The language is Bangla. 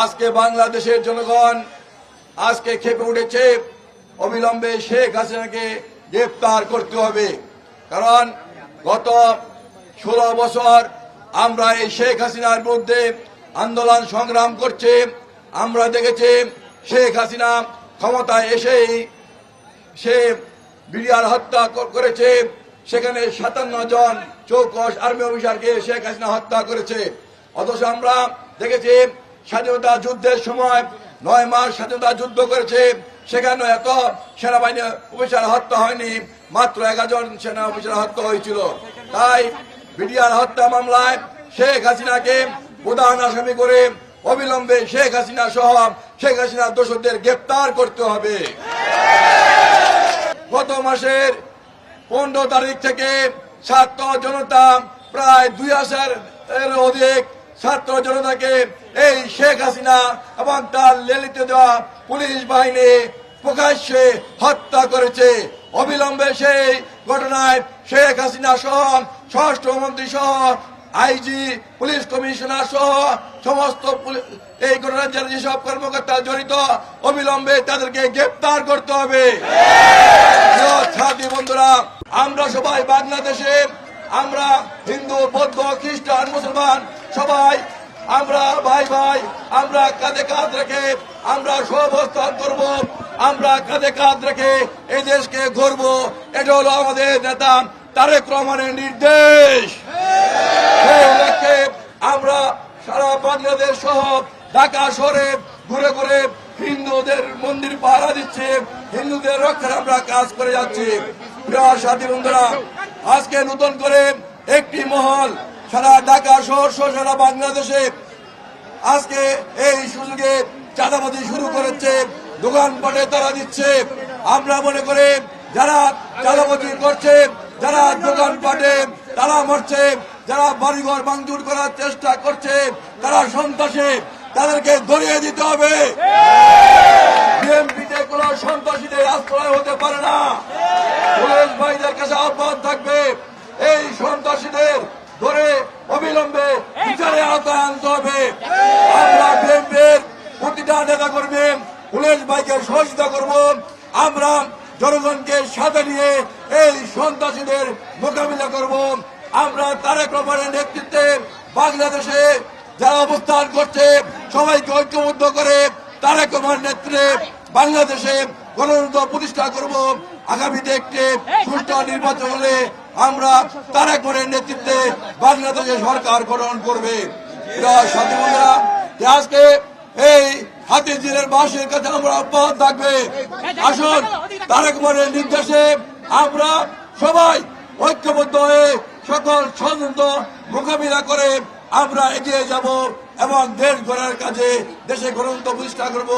আজকে বাংলাদেশের জনগণ আজকে খেপে উঠেছে। অবিলম্বে শেখ হাসিনাকে গ্রেফতার করতে হবে। কারণ গত ষোলো বছর আমরা এই শেখ হাসিনার বিরুদ্ধে আন্দোলন সংগ্রাম করছে। আমরা দেখেছি শেখ হাসিনা ক্ষমতায় এসেই সে বিডিআর হত্যা করেছে। সেখানে সাতান্ন জন চৌকশ আর্মি অফিসারকে শেখ হাসিনা হত্যা করেছে। অথচ আমরা দেখেছি স্বাধীনতা যুদ্ধের সময় নয় মাস স্বাধীনতা যুদ্ধ করেছে, সেখানে এত সেনাবাহিনী অফিসার হত্যা হয়নি, মাত্র এগারো জন সেনা অফিসার হত্যা হয়েছিল। তাই বিডিআর হত্যা মামলায় শেখ হাসিনাকে প্রধান আসামি করে অবিলম্বে শেখ হাসিনা সহ শেখ হাসিনা দোষদের গ্রেপ্তার করতে হবে। গত মাসের পনেরো তারিখ থেকে ছাত্র জনতা প্রায় দুই হাজার অধিক ছাত্র জনতাকে এই শেখ হাসিনা এবং তার লেলিত দেওয়া পুলিশ বাহিনী প্রকাশ্যে হত্যা করেছে। অবিলম্বে সেই ঘটনায় শেখ হাসিনা সহ স্বরাষ্ট্রমন্ত্রী সহ আইজি, পুলিশ কমিশনার সহ সমস্ত এই ঘটনার যেসব কর্মকর্তা জড়িত, অবিলম্বে তাদেরকে গ্রেপ্তার করতে হবে। ছাত্রী বন্ধুরা, আমরা সবাই বাংলাদেশে, আমরা হিন্দু, বৌদ্ধ, খ্রিস্টান, মুসলমান সবাই, আমরা ভাই ভাই, আমরা কাঁধে কাঁধ রেখে আমরা সহবস্থান করব, আমরা কাঁধে কাঁধ রেখে এই দেশকে গড়ব। এটা হলো আমাদের নেতা তারেক রহমানের নির্দেশ। আমরা সারা বাংলাদেশ সহ ঢাকা শহরে ঘুরে ঘুরে হিন্দুদের মন্দির পাহারা দিচ্ছে, হিন্দুদের রক্ষার আমরা কাজ করে যাচ্ছি। প্রিয় সাথী বন্ধুরা, আজকে নতুন করে একটি মহল সারা ঢাকা শহর সারা বাংলাদেশে আজকে এই সুযোগে চাঁদাবাজি শুরু করেছে, দোকানপাটে তারা দিচ্ছে। আমরা মনে করি যারা চাঁদাবাজি করছে, যারা দোকানপাটে তারা মরছে, যারা বাড়িঘর ভাঙচুর করার চেষ্টা করছে, তারা সন্ত্রাসী, তাদেরকে ধরিয়ে দিতে হবে। বিএনপিতে কোন সন্ত্রাসীদের আশ্রয় হতে পারে না। পুলিশ ভাইদের কাছে আহ্বান থাকবে এই সন্ত্রাসীদের ধরে অবিলম্বে বিচারে আওতায় আনতে হবে। আমরা বিএনপির প্রতিটা নেতা করবে পুলিশ ভাইকে সহযোগিতা করব। আমরা জনগণকে সাথে নিয়ে এই সন্ত্রাসীদের মোকাবিলা করব। আমরা তারেক রহমানের নেতৃত্বে বাংলাদেশে যারা অবস্থান করছে সবাইকে ঐক্যবদ্ধ করে তারেক রহমান নেতৃত্বে বাংলাদেশে গণতন্ত্র প্রতিষ্ঠা করব। আগামীতে একটি সুষ্ঠু নির্বাচন হলে আমরা তারেক রহমানের নেতৃত্বে বাংলাদেশে সরকার গঠন করবে। আজকে এই হাতিঝিলের বাসের কাছে আমরা অব্যাহত থাকবে। আসুন তারেক রহমানের নির্দেশে আমরা সবাই ঐক্যবদ্ধ হয়ে সকল ষড়যন্ত্র মোকাবিলা করে আমরা এগিয়ে যাব এবং দেশ গড়ার কাজে দেশে গণতন্ত্র প্রতিষ্ঠা করব।